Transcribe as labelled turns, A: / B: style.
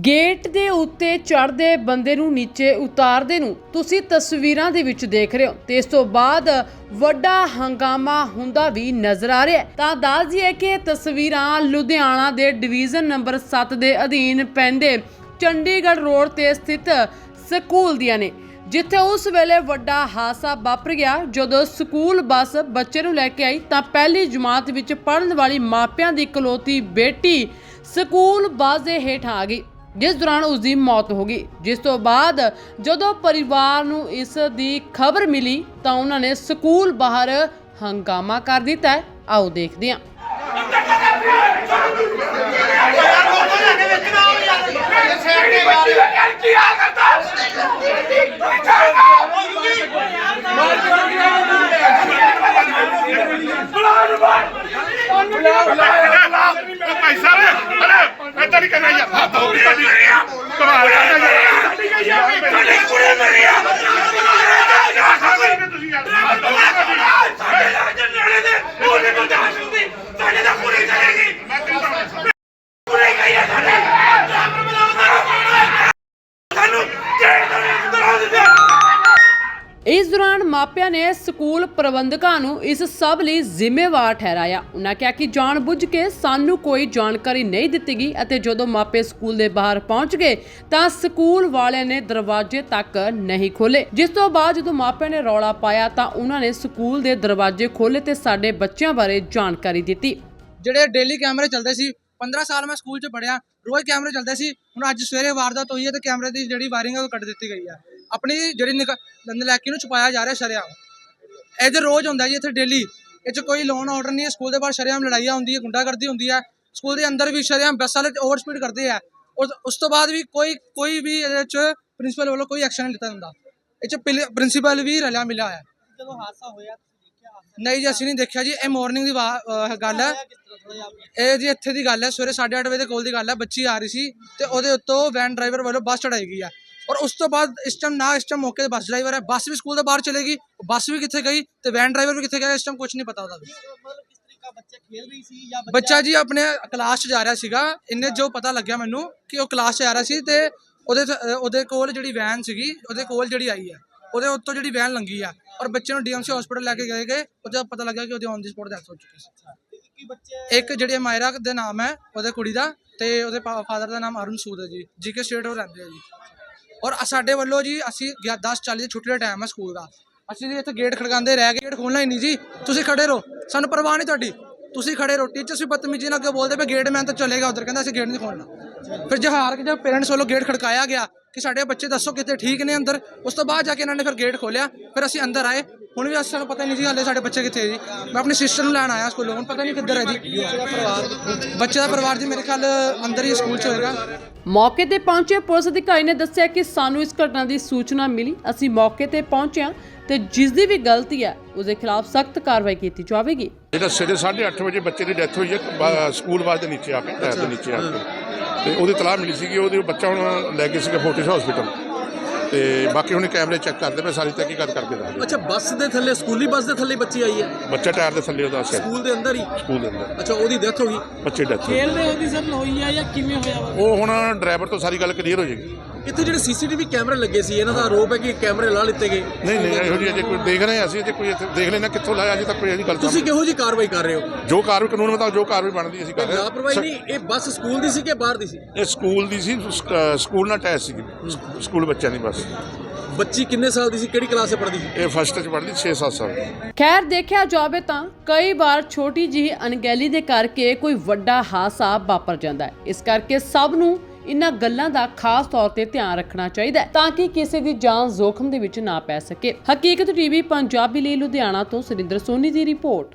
A: Gate ਦੇ ਉੱਤੇ ਚੜ੍ਹਦੇ ਬੰਦੇ ਨੂੰ ਨੀਚੇ ਉਤਾਰਦੇ ਨੂੰ ਤੁਸੀਂ ਤਸਵੀਰਾਂ ਦੇ ਵਿੱਚ ਦੇਖ ਰਹੇ ਹੋ ਤੇ ਇਸ ਤੋਂ ਬਾਅਦ ਵੱਡਾ ਹੰਗਾਮਾ ਹੁੰਦਾ ਵੀ ਨਜ਼ਰ ਆ ਰਿਹਾ ਤਾਂ ਦੱਸ ਦਈਏ ਕਿ ਤਸਵੀਰਾਂ ਲੁਧਿਆਣਾ ਦੇ ਡਿਵੀਜ਼ਨ ਨੰਬਰ 7 ਦੇ ਅਧੀਨ ਪੈਂਦੇ ਚੰਡੀਗੜ੍ਹ ਰੋਡ ਤੇ ਸਥਿਤ ਸਕੂਲ ਦੀਆਂ ਨੇ, ਜਿੱਥੇ ਉਸ ਵੇਲੇ ਵੱਡਾ ਹਾਦਸਾ ਵਾਪਰ ਗਿਆ। ਜਦੋਂ ਸਕੂਲ ਬੱਸ ਬੱਚੇ ਨੂੰ ਲੈ ਕੇ ਆਈ ਤਾਂ ਪਹਿਲੀ ਜਮਾਤ ਵਿੱਚ ਪੜ੍ਹਨ ਵਾਲੀ ਮਾਪਿਆਂ ਦੀ ਇਕਲੌਤੀ ਬੇਟੀ ਸਕੂਲ ਬੱਸ ਦੇ ਹੇਠ ਆ ਗਈ। ਜਿਸ ਦੌਰਾਨ ਉਸ ਦੀ ਮੌਤ ਹੋ ਗਈ। ਜਿਸ ਤੋਂ ਬਾਅਦ ਜਦੋਂ ਪਰਿਵਾਰ ਨੂੰ ਇਸ ਦੀ ਖਬਰ ਮਿਲੀ ਤਾਂ ਉਹਨਾਂ ਨੇ ਸਕੂਲ ਬਾਹਰ ਹੰਗਾਮਾ ਕਰ ਦਿੱਤਾ ਆਓ ਦੇਖਦੇ ਹਾਂ।
B: ਭਾਈ ਸਾਹਿਬ ਅਰੇ ਨਹੀਂ ਕਰਨਾ ਯਾਰ। ਹੱਥ ਹੋ ਗਈ ਕਮਾਲ ਕਰਦਾ ਯਾਰ। ਤੁਹਾਡੇ ਕੁੜੇ ਮਰੀਆ।
A: ਇਸ ਦੌਰਾਨ ਮਾਪਿਆਂ ਨੇ ਸਕੂਲ ਪ੍ਰਬੰਧਕਾਂ ਨੂੰ ਇਸ ਸਭ ਲਈ ਜ਼ਿੰਮੇਵਾਰ ਠਹਿਰਾਇਆ। ਉਹਨਾਂ ਕਿਹਾ ਕਿ ਜਾਣਬੁੱਝ ਕੇ ਸਾਨੂੰ ਕੋਈ ਜਾਣਕਾਰੀ ਨਹੀਂ ਦਿੱਤੀ ਗਈ ਅਤੇ ਜਦੋਂ ਮਾਪੇ ਸਕੂਲ ਦੇ ਬਾਹਰ ਪਹੁੰਚ ਗਏ ਤਾਂ ਸਕੂਲ ਵਾਲਿਆਂ ਨੇ ਦਰਵਾਜ਼ੇ ਤੱਕ ਨਹੀਂ ਖੋਲੇ ਜਿਸ ਤੋਂ ਬਾਅਦ ਜਦੋਂ ਮਾਪਿਆਂ ਨੇ ਰੌਲਾ ਪਾਇਆ ਤਾਂ ਉਹਨਾਂ ਨੇ ਸਕੂਲ ਦੇ ਦਰਵਾਜ਼ੇ ਖੋਲੇ ਤੇ ਸਾਡੇ ਬੱਚਿਆਂ ਬਾਰੇ ਜਾਣਕਾਰੀ ਦਿੱਤੀ।
C: ਜਿਹੜੇ ਡੇਲੀ ਕੈਮਰੇ ਚੱਲਦੇ ਸੀ 15 ਸਾਲ ਮੈਂ ਸਕੂਲ 'ਚ ਪੜਿਆ ਰੋਜ਼ ਕੈਮਰੇ ਚੱਲਦੇ ਸੀ, ਹੁਣ ਅੱਜ ਸਵੇਰੇ ਵਾਰਦਾਤ ਹੋਈ ਹੈ ਤੇ ਕੈਮਰੇ ਦੀ ਜਿਹੜੀ ਵਾਇਰਿੰਗ ਹੈ ਉਹ ਕੱਟ ਦਿੱਤੀ ਗਈ ਹੈ ਆਪਣੀ ਜਿਹੜੀ ਨਿਕ- ਨਲਾਇਕੀ ਨੂੰ ਛੁਪਾਇਆ ਜਾ ਰਿਹਾ ਸ਼ਰਿਆਮ। ਇਹ ਤੇ ਰੋਜ਼ ਹੁੰਦਾ ਜੀ ਇੱਥੇ ਡੇਲੀ ਇਹ 'ਚ ਕੋਈ ਲੋਨ ਆਰਡਰ ਨਹੀਂ ਹੈ। ਸਕੂਲ ਦੇ ਬਾਹਰ ਸ਼ਰਿਆਮ ਲੜਾਈਆਂ ਹੁੰਦੀ ਹੈ ਗੁੰਡਾਗਰਦੀ ਹੁੰਦੀ ਹੈ। ਸਕੂਲ ਦੇ ਅੰਦਰ ਵੀ ਸ਼ਰਿਆਮ ਬੱਸ ਵਾਲੇ ਓਵਰ ਸਪੀਡ ਕਰਦੇ ਆ। ਉਸ ਤੋਂ ਬਾਅਦ ਵੀ ਕੋਈ ਕੋਈ ਵੀ ਇਹਦੇ 'ਚ ਪ੍ਰਿੰਸੀਪਲ ਵੱਲੋਂ ਕੋਈ ਐਕਸ਼ਨ ਨਹੀਂ ਲਿੱਤਾ ਜਾਂਦਾ। ਇਹ 'ਚ ਪ੍ਰਿੰਸੀਪਲ ਵੀ ਰਲਿਆ ਮਿਲਿਆ ਹੈ
D: ਜਦੋਂ ਹਾਦਸਾ ਹੋਇਆ
C: ਨਹੀਂ ਜੀ ਅਸੀਂ ਨਹੀਂ ਦੇਖਿਆ ਜੀ। ਇਹ ਮਾਰਨਿੰਗ ਦੀ ਗੱਲ ਹੈ। ਇਹ ਜੀ ਇੱਥੇ ਦੀ ਗੱਲ ਹੈ। ਸਵੇਰੇ 8:30 ਵਜੇ ਦੇ ਕੋਲ ਦੀ ਗੱਲ ਹੈ। ਬੱਚੀ ਆ ਰਹੀ ਸੀ ਤੇ ਉਹਦੇ ਉੱਤੋਂ ਵੈਨ ਡਰਾਈਵਰ ਵੱਲੋਂ ਬੱਸ ਚੜਾਈ ਗਈ ਹੈ। ਔਰ ਉਸ ਤੋਂ ਬਾਅਦ ਇਸ ਟਾਈਮ ਨਾ ਇਸ ਟਾਈਮ ਮੌਕੇ ਤੇ ਬੱਸ ਡਰਾਈਵਰ ਹੈ ਬੱਸ ਵੀ ਸਕੂਲ ਦੇ ਬਾਹਰ ਚਲੇ ਗਈ ਬੱਸ ਵੀ ਕਿੱਥੇ ਗਈ ਤੇ ਵੈਨ ਡਰਾਈਵਰ ਵੀ ਕਿੱਥੇ ਗਿਆ ਇਸ ਟਾਈਮ ਕੁਝ ਨਹੀਂ ਪਤਾ ਉਹਦਾ
D: ਬੱਚਾ ਜੀ
C: ਆਪਣੇ ਕਲਾਸ 'ਚ ਜਾ ਰਿਹਾ ਸੀਗਾ ਇੰਨੇ ਜੋ ਪਤਾ ਲੱਗਿਆ ਮੈਨੂੰ ਕਿ ਉਹ ਕਲਾਸ 'ਚ ਜਾ ਰਿਹਾ ਸੀ ਤੇ ਉਹਦੇ ਉਹਦੇ ਕੋਲ ਜਿਹੜੀ ਵੈਨ ਸੀਗੀ ਉਹਦੇ ਕੋਲ ਜਿਹੜੀ ਆਈ ਹੈ ਉਹਦੇ ਉੱਤੋਂ ਜਿਹੜੀ ਵੈਨ ਲੰਗੀ ਆ ਔਰ ਬੱਚੇ ਨੂੰ ਡੀਐਮਸੀ ਹਸਪੀਟਲ ਲੈ ਕੇ ਗਏ ਗਏ ਉਹਦਾ ਪਤਾ ਲੱਗਾ ਕਿ ਉਹਦੇ ਔਨ ਦੀ ਸਪੌਟ ਡੈਥ ਹੋ ਚੁੱਕੀ ਸੀ ਇੱਕ ਜਿਹੜੀ ਮਾਇਰਾ ਦੇ ਨਾਮ ਹੈ ਉਹਦੇ ਕੁੜੀ ਦਾ ਤੇ ਉਹਦੇ ਫਾਦਰ ਦਾ ਨਾਮ ਅਰੁਣ ਸੂਦ ਹੈ ਜੀ ਜੀਕੇ ਸਟੇਟ ਉਹ ਰਹਿੰਦੇ ਆ ਜੀ ਔਰ ਸਾਡੇ ਵੱਲੋਂ ਜੀ ਅਸੀਂ 10:40 ਦੇ ਛੁੱਟੀ ਦਾ ਟਾਈਮ ਹੈ ਸਕੂਲ ਦਾ। ਅਸੀਂ ਜੀ ਇੱਥੇ ਗੇਟ ਖੜਕਾਉਂਦੇ ਰਹਿ ਗਏ ਗੇਟ ਖੋਲਣਾ ਹੀ ਨਹੀਂ ਜੀ। ਤੁਸੀਂ ਖੜੇ ਰਹੋ। ਸਾਨੂੰ ਪਰਵਾਹ ਨਹੀਂ ਤੁਹਾਡੀ। ਤੁਸੀਂ ਖੜੇ ਰਹੋ। ਟੀਚਰ ਵੀ ਬਦਤਮੀਜ਼ੀ ਨਾਲ ਅੱਗੇ ਬੋਲਦੇ ਪਏ ਗੇਟ ਮੈਨ ਤਾਂ ਚਲੇਗਾ ਉਧਰ, ਕਹਿੰਦਾ ਅਸੀਂ ਗੇਟ ਨਹੀਂ ਖੋਲਣਾ। ਫਿਰ ਜਹਾਰ ਕੇ ਜਦ ਪੇਰੈਂਟਸ ਵੱਲੋਂ ਗੇਟ ਖੜਕਾਇਆ ਗਿਆ ਕਿ ਸਾਡੇ ਬੱਚੇ ਦੱਸੋ ਕਿਤੇ ਠੀਕ ਨੇ ਅੰਦਰ। ਉਸ ਤੋਂ ਬਾਅਦ ਜਾ ਕੇ ਇਹਨਾਂ ਨੇ ਫਿਰ ਗੇਟ ਖੋਲਿਆ ਫਿਰ ਅਸੀਂ ਅੰਦਰ ਆਏ। ਹੁਣ ਵੀ ਸਾਨੂੰ ਪਤਾ ਨਹੀਂ ਜੀ ਹਾਲੇ ਸਾਡੇ ਬੱਚੇ ਕਿੱਥੇ ਜੀ। ਮੈਂ ਆਪਣੀ ਸਿਸਟਰ ਨੂੰ ਲੈਣ ਆਇਆ ਸਕੂਲੋਂ। ਹੁਣ ਪਤਾ ਨਹੀਂ ਕਿੱਧਰ ਹੈ ਜੀ। ਬੱਚੇ ਦਾ ਪਰਿਵਾਰ ਜੀ ਮੇਰੇ ਖਿਆਲ ਅੰਦਰ ਹੀ ਸਕੂਲ ਚ ਹੋਏਗਾ।
A: ਮੌਕੇ ਤੇ ਪਹੁੰਚੇ ਪੁਲਿਸ ਅਧਿਕਾਰੀ ਨੇ ਦੱਸਿਆ ਕਿ ਸਾਨੂੰ ਇਸ ਘਟਨਾ ਦੀ ਸੂਚਨਾ ਮਿਲੀ। ਅਸੀਂ ਮੌਕੇ ਤੇ ਪਹੁੰਚਿਆ ਹਾਂ ਤੇ ਜਿਸ ਦੀ ਵੀ ਗਲਤੀ ਹੈ ਉਸ ਦੇ ਖਿਲਾਫ ਸਖਤ ਕਾਰਵਾਈ ਕੀਤੀ ਜਾਵੇਗੀ।
B: ਜਿਹੜਾ ਸਵੇਰੇ 8:30 ਵਜੇ ਬੱਚੇ ਦੀ ਡੈਥ ਹੋਈ ਹੈ ਸਕੂਲ ਬੱਸ ਦੇ ਨੀਚੇ ਆ ਕੇ ਟਾਇਰ ਦੇ ਨੀਚੇ ਆ ਕੇ। ਤੇ ਉਹਦੀ ਤਲਾਹ ਮਿਲੀ ਸੀਗੀ ਉਹਦੇ ਬੱਚਾ ਹੁਣ ਲੈ ਗਏ ਸੀਗੇ ਫੋਰਟਿਸ ਹਸਪੀਟਲ। ਤੇ ਬਾਕੀ ਹੁਣ ਕੈਮਰੇ ਚੈੱਕ ਕਰਦੇ ਪਏ ਸਾਰੀ ਤਹਿਕੀਕਾਤ ਕਰਕੇ ਦੱਸਦੇ
E: ਅੱਛਾ ਬੱਸ ਦੇ ਥੱਲੇ ਸਕੂਲੀ ਬੱਸ ਦੇ ਥੱਲੇ ਬੱਚੀ ਆਈ ਹੈ?
B: ਬੱਚਾ ਟਾਇਰ ਦੇ ਥੱਲੇ ਉਹਦਾ
E: ਸਕੂਲ ਦੇ ਅੰਦਰ ਹੀ?
B: ਸਕੂਲ ਦੇ ਅੰਦਰ।
E: ਅੱਛਾ ਉਹਦੀ ਡੈਥ ਹੋ ਗਈ?
B: ਬੱਚੇ ਡੈਥ
D: ਖੇਲਦੇ ਉਹਦੀ ਸਰ ਹੋਈ ਆ ਜਾਂ ਕਿਵੇਂ ਹੋਇਆ ਵਾ?
B: ਉਹ ਹੁਣ ਡਰਾਈਵਰ ਤੋਂ ਸਾਰੀ ਗੱਲ ਕਲੀਅਰ ਹੋ ਜਾਏਗੀ।
E: ਇੱਥੇ ਜਿਹੜੇ ਸੀਸੀਟੀਵੀ ਕੈਮਰੇ ਲੱਗੇ ਸੀ ਇਹਨਾਂ ਦਾ ਆਰੋਪ ਹੈ ਕਿ ਕੈਮਰੇ ਲਾ ਲਿੱਤੇ ਗਏ।
B: ਨਹੀਂ ਨਹੀਂ ਇਹੋ ਜਿਹੀ ਅਜੇ ਕੋਈ ਦੇਖ ਰਹੇ ਹਾਂ ਅਸੀਂ ਅਜੇ ਕੋਈ ਇੱਥੇ ਦੇਖ ਲੈਣਾ ਕਿੱਥੋਂ ਲਾਇਆ ਅਜੇ ਤੱਕ ਕੋਈ ਇਹਦੀ ਗੱਲ
E: ਤੁਸੀਂ ਕਿਹੋ ਜੀ ਕਾਰਵਾਈ ਕਰ ਰਹੇ ਹੋ?
B: ਜੋ ਕਾਰਵਾਈ ਕਾਨੂੰਨ ਮੁਤਾਬਕ ਜੋ ਕਾਰਵਾਈ ਬਣਦੀ ਅਸੀਂ ਕਰ ਰਹੇ
E: ਲਾਪਰਵਾਹੀ
B: ਹਾਂ
E: ਨਹੀਂ ਇਹ ਬੱਸ ਸਕੂਲ ਦੀ ਸੀ ਕਿ ਬਾਹਰ ਦੀ ਸੀ?
B: ਇਹ ਸਕੂਲ ਦੀ ਸੀ ਸਕ- ਸਕੂਲ ਨਾਲ ਟੈਸਟ ਸੀ। ਸਕੂਲ ਬੱਚਿਆਂ ਦੀ ਬਸ।
E: ਬੱਚੀ ਕਿੰਨੇ ਸਾਲ ਦੀ ਸੀ? ਕਿਹੜੀ ਕਲਾਸ 'ਚ ਪੜ੍ਹਦੀ ਸੀ?
B: ਇਹ ਫਸਟ ਚ ਪੜ੍ਹਦੀ 6-7 ਸਾਲ ਦੀ।
A: ਖੈਰ ਦੇਖਿਆ ਜਾਵੇ ਤਾਂ ਕਈ ਵਾਰ ਛੋਟੀ ਜਿਹੀ ਅਣਗਹਿਲੀ ਦੇ ਕਰਕੇ ਕੋਈ ਵੱਡਾ ਹਾਦਸਾ ਵਾਪਰ ਜਾਂਦਾ ਹੈ। ਇਸ ਕਰਕੇ ਸਭ ਨੂੰ ਇਨ੍ਹਾਂ ਗੱਲਾਂ ਦਾ ਖਾਸ ਤੌਰ ਤੇ ਧਿਆਨ ਰੱਖਣਾ ਚਾਹੀਦਾ ਹੈ ਤਾਂ ਕਿ ਕਿਸੇ ਦੀ ਜਾਨ ਜ਼ੋਖਮ ਦੇ ਵਿੱਚ ਨਾ ਪੈ ਸਕੇ। ਹਕੀਕਤ ਟੀਵੀ ਪੰਜਾਬੀ ਲਈ ਲੁਧਿਆਣਾ ਤੋਂ ਸੁਰਿੰਦਰ ਸੋਨੀ ਦੀ ਰਿਪੋਰਟ।